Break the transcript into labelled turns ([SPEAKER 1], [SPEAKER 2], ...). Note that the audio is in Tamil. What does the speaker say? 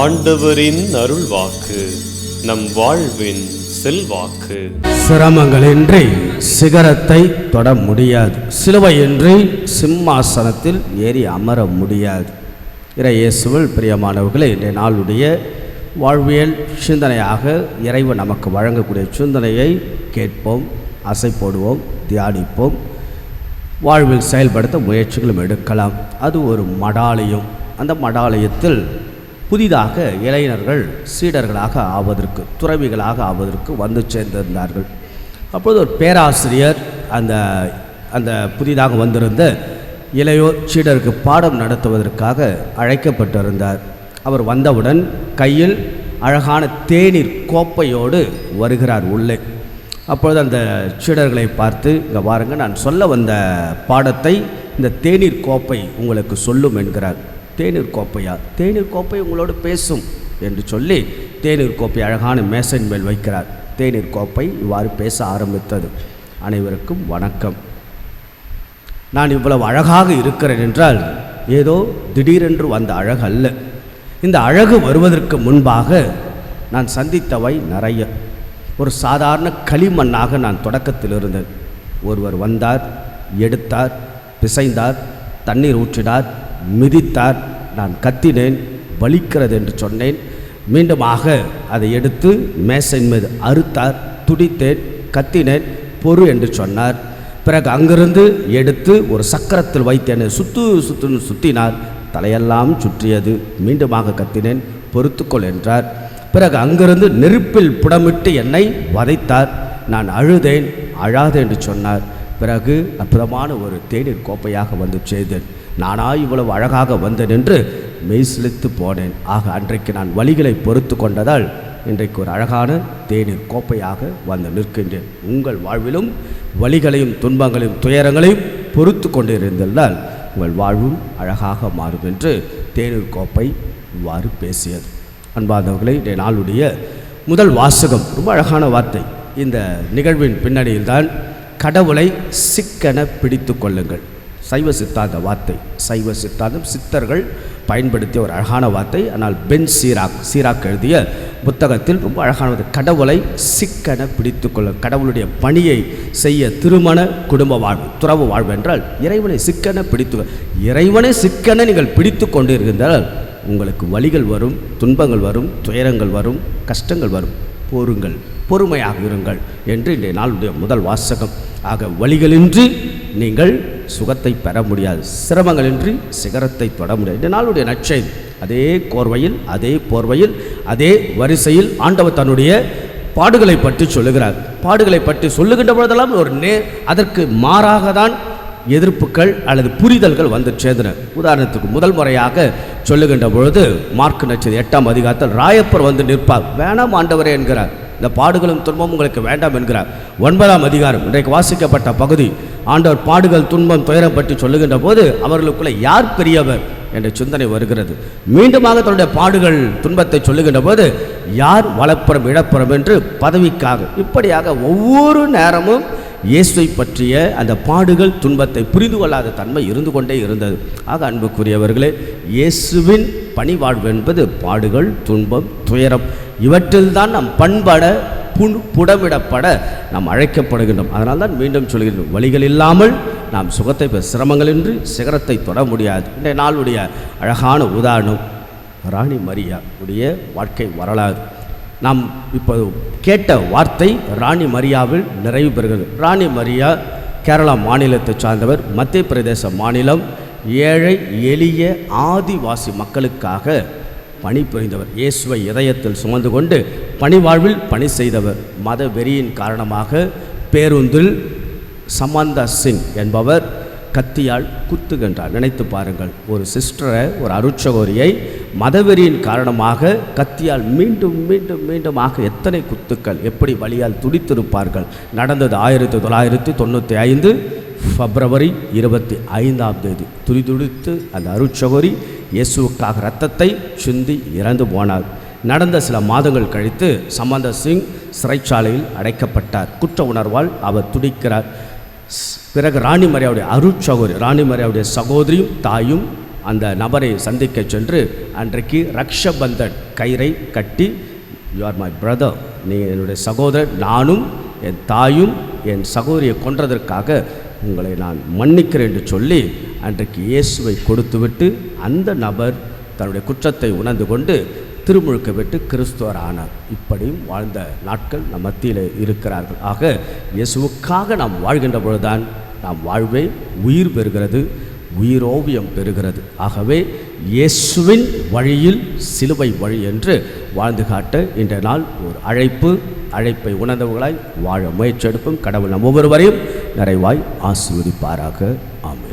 [SPEAKER 1] ஆண்டவரின் அருள் வாக்கு நம் வாழ்வின் செல்வாக்கு.
[SPEAKER 2] சிரமங்களின்றி சிகரத்தை தொட முடியாது. சிலுவையின்றி சிம்மாசனத்தில் ஏறி அமர முடியாது. இறையேசுவல் பிரியமானவர்களை பிரியமானவர்களே இன்றைய நாளுடைய வாழ்வியல் சிந்தனையாக இறைவன் நமக்கு வழங்கக்கூடிய சிந்தனையை கேட்போம் அசை போடுவோம் தியானிப்போம். வாழ்வில் செயல்படுத்த முயற்சிகளும் எடுக்கலாம். அது ஒரு மடாலயம். அந்த மடாலயத்தில் புதிதாக இளைஞர்கள் சீடர்களாக ஆவதற்கு துறவிகளாக ஆவதற்கு வந்து சேர்ந்திருந்தார்கள். அப்போது ஒரு பேராசிரியர் அந்த அந்த புதிதாக வந்திருந்த இளையோர் சீடருக்கு பாடம் நடத்துவதற்காக அழைக்கப்பட்டிருந்தார். அவர் வந்தவுடன் கையில் அழகான தேநீர் கோப்பையோடு வருகிறார் உள்ளே. அப்பொழுது அந்த சீடர்களை பார்த்து இங்கே பாருங்க நான் சொல்ல வந்த பாடத்தை இந்த தேநீர் கோப்பை உங்களுக்கு சொல்லும் என்கிறார். தேநீர் கோப்பையா? தேநீர் கோப்பை உங்களோடு பேசும் என்று சொல்லி தேநீர் கோப்பை அழகான மேசையின் மேல் வைக்கிறார். தேநீர் கோப்பை இவ்வாறு பேச ஆரம்பித்தது. அனைவருக்கும் வணக்கம். நான் இவ்வளவு அழகாக இருக்கிறேன் என்றால் ஏதோ திடீரென்று வந்த அழகு அல்ல. இந்த அழகு வருவதற்கு முன்பாக நான் சந்தித்தவை நிறைய. ஒரு சாதாரண களிமண்ணாக நான் தொடக்கத்தில் இருந்தேன். ஒருவர் வந்தார் எடுத்தார் பிசைந்தார் தண்ணீர் ஊற்றினார் மிதித்தார். நான் கத்தினேன் வலிக்கிறது என்று சொன்னேன். மீண்டுமாக அதை எடுத்து மேசையின் மீது அறுத்தார் துடித்தேன் கத்தினேன் பொறு என்று சொன்னார். பிறகு அங்கிருந்து எடுத்து ஒரு சக்கரத்தில் வைத்து என்னை சுத்து சுத்துன்னு சுத்தினார். தலையெல்லாம் சுற்றியது. மீண்டுமாக கத்தினேன் பொறுத்துக்கொள் என்றார். பிறகு அங்கிருந்து நெருப்பில் புடமிட்டு என்னை வதைத்தார். நான் அழுதேன் அழாது என்று சொன்னார். பிறகு அற்புதமான ஒரு தேநீர் கோப்பையாக வந்து செய்தேன் நானா இவ்வளவு அழகாக வந்தேன் என்று மெய்சிலித்து போனேன். ஆக அன்றைக்கு நான் வழிகளை பொறுத்து கொண்டதால் இன்றைக்கு ஒரு அழகான தேநீர் கோப்பையாக வந்து நிற்கின்றேன். உங்கள் வாழ்விலும் வழிகளையும் துன்பங்களையும் துயரங்களையும் பொறுத்து கொண்டிருந்தால் உங்கள் வாழ்வும் அழகாக மாறும் என்று தேநீர் கோப்பை இவ்வாறு பேசியது. அன்பாதவர்களை இன்றைய நாளுடைய முதல் வாசகம் ரொம்ப அழகான வார்த்தை. இந்த நிகழ்வின் பின்னணியில்தான் கடவுளை சிக்கென பிடித்து கொள்ளுங்கள். சைவ சித்தாந்த வார்த்தை. சைவ சித்தாந்தம் சித்தர்கள் பயன்படுத்திய ஒரு அழகான வார்த்தை. ஆனால் பென் சீராக் சீராக் எழுதிய புத்தகத்தில் ரொம்ப அழகான கடவுளை சிக்கன பிடித்து கொள்ள கடவுளுடைய பணியை செய்ய திருமண குடும்ப வாழ்வு துறவு வாழ்வு என்றால் இறைவனை சிக்கன பிடித்து இறைவனை சிக்கன நீங்கள் பிடித்து கொண்டிருந்தால் உங்களுக்கு வழிகள் வரும் துன்பங்கள் வரும் துயரங்கள் வரும் கஷ்டங்கள் வரும். போருங்கள் பொறுமையாக இருங்கள் என்று இன்றைய நாளுடைய முதல் வாசகம். ஆக வழிகளின்றி நீங்கள் சுகத்தை பெற முடியாது. சிரமங்களின்றி சிகரத்தை தொட முடியாது. இந்த நாளுடைய நற்செய்தி அதே கோர்வையில் அதே போர்வையில் அதே வரிசையில் ஆண்டவர் தன்னுடைய பாடுகளை பற்றி சொல்லுகிறார். பாடுகளை பற்றி சொல்லுகின்ற பொழுதெல்லாம் ஒரு நே அதற்கு மாறாக தான் எதிர்ப்புகள் அல்லது புரிதல்கள் வந்து சேர்ந்தன. உதாரணத்துக்கு முதல் முறையாக சொல்லுகின்ற பொழுது மார்க் நச்சது எட்டாம் அதிகாரத்தில் ராயப்பர் வந்து நிற்பார். வேணாம் ஆண்டவரே என்கிறார். இந்த பாடுகளும் துன்பமும் உங்களுக்கு வேண்டாம் என்கிறார். ஒன்பதாம் அதிகாரம் இன்றைக்கு வாசிக்கப்பட்ட பகுதி. ஆண்டவர் பாடுகள் துன்பம் துயரம் பற்றி சொல்லுகின்ற போது அவர்களுக்குள்ள யார் பெரியவர் என்ற சிந்தனை வருகிறது. மீண்டுமாக தன்னுடைய பாடுகள் துன்பத்தை சொல்லுகின்ற போது யார் வளப்புறம் இழப்புறம் என்று பதவிக்காக இப்படியாக ஒவ்வொரு நேரமும் இயேசுவை பற்றிய அந்த பாடுகள் துன்பத்தை புரிந்து கொள்ளாத தன்மை இருந்து கொண்டே இருந்தது. ஆக அன்புக்குரியவர்களே இயேசுவின் பணிவாழ்வு என்பது பாடுகள் துன்பம் துயரம் இவற்றில்தான் நம் பண்பட புண் புடமிடப்பட நாம் அழைக்கப்படுகின்றோம். அதனால் தான் மீண்டும் சொல்கின்றோம் வழிகள் இல்லாமல் நாம் சுகத்தை பெற சிரமங்களின்றி சிகரத்தை தொட முடியாது. இன்றைய நாளுடைய அழகான உதாரணம் ராணி மரியா உடைய வாழ்க்கை வரலாறு. நாம் இப்போ கேட்ட வார்த்தை ராணி மரியாவில் நிறைவு பெறுகிறது. ராணி மரியா கேரளா மாநிலத்தை சார்ந்தவர் மத்திய பிரதேச மாநிலம் ஏழை எளிய ஆதிவாசி மக்களுக்காக பணிபுரிந்தவர். இயேசுவை இதயத்தில் சுமந்து கொண்டு பணிவாழ்வில் பணி செய்தவர். மத வெறியின் காரணமாக பேருந்தில் சமந்தா சிங் என்பவர் கத்தியால் குத்துகின்றார். நினைத்து பாருங்கள் ஒரு சிஸ்டரை ஒரு அருட்சகோரியை மதவெறியின் காரணமாக கத்தியால் மீண்டும் மீண்டும் மீண்டுமாக எத்தனை குத்துக்கள் எப்படி வழியால் துடித்திருப்பார்கள்? நடந்தது ஆயிரத்தி தொள்ளாயிரத்தி தொண்ணூற்றி ஐந்து பிப்ரவரி இருபத்தி ஐந்தாம் தேதி. துடிதுடித்து அந்த அருட்சகோரி இயேசுவுக்காக இரத்தத்தை சிந்தி இறந்து போனார். நடந்த சில மாதங்கள் கழித்து சம்பந்த சிங் சிறைச்சாலையில் அடைக்கப்பட்டார். குற்ற உணர்வால் அவர் துடிக்கிறார். பிறகு ராணி மரியாவுடைய அருட்சகோதரி ராணி மரியாவுடைய சகோதரியும் தாயும் அந்த நபரை சந்திக்க சென்று அன்றைக்கு ரக்ஷபந்தன் கயிறை கட்டி யூ ஆர் மை பிரதர் நீ என்னுடைய சகோதரர் நானும் என் தாயும் என் சகோதரியை கொன்றதற்காக உங்களை நான் மன்னிக்கிறேன் என்று சொல்லி அன்றைக்கு இயேசுவை கொடுத்துவிட்டு அந்த நபர் தன்னுடைய குற்றத்தை உணர்ந்து கொண்டு திருமுழுக்க விட்டு கிறிஸ்துவர் ஆனார். இப்படியும் வாழ்ந்த நாட்கள் நம் மத்தியில் இருக்கிறார்கள். ஆக இயேசுவுக்காக நாம் வாழ்கின்ற பொழுதுதான் நாம் வாழ்வே உயிர் பெறுகிறது. உயிரோவியம் பெறுகிறது. ஆகவே இயேசுவின் வழியில் சிலுவை வழி என்று வாழ்ந்து காட்ட இன்றைய நாள் ஒரு அழைப்பு. அழைப்பை உணர்ந்தவர்களாய் வாழ முயற்சி எடுப்பும். கடவுள் நம் ஒவ்வொருவரையும் நிறைவாய் ஆசீர்வதிப்பாராக. ஆமே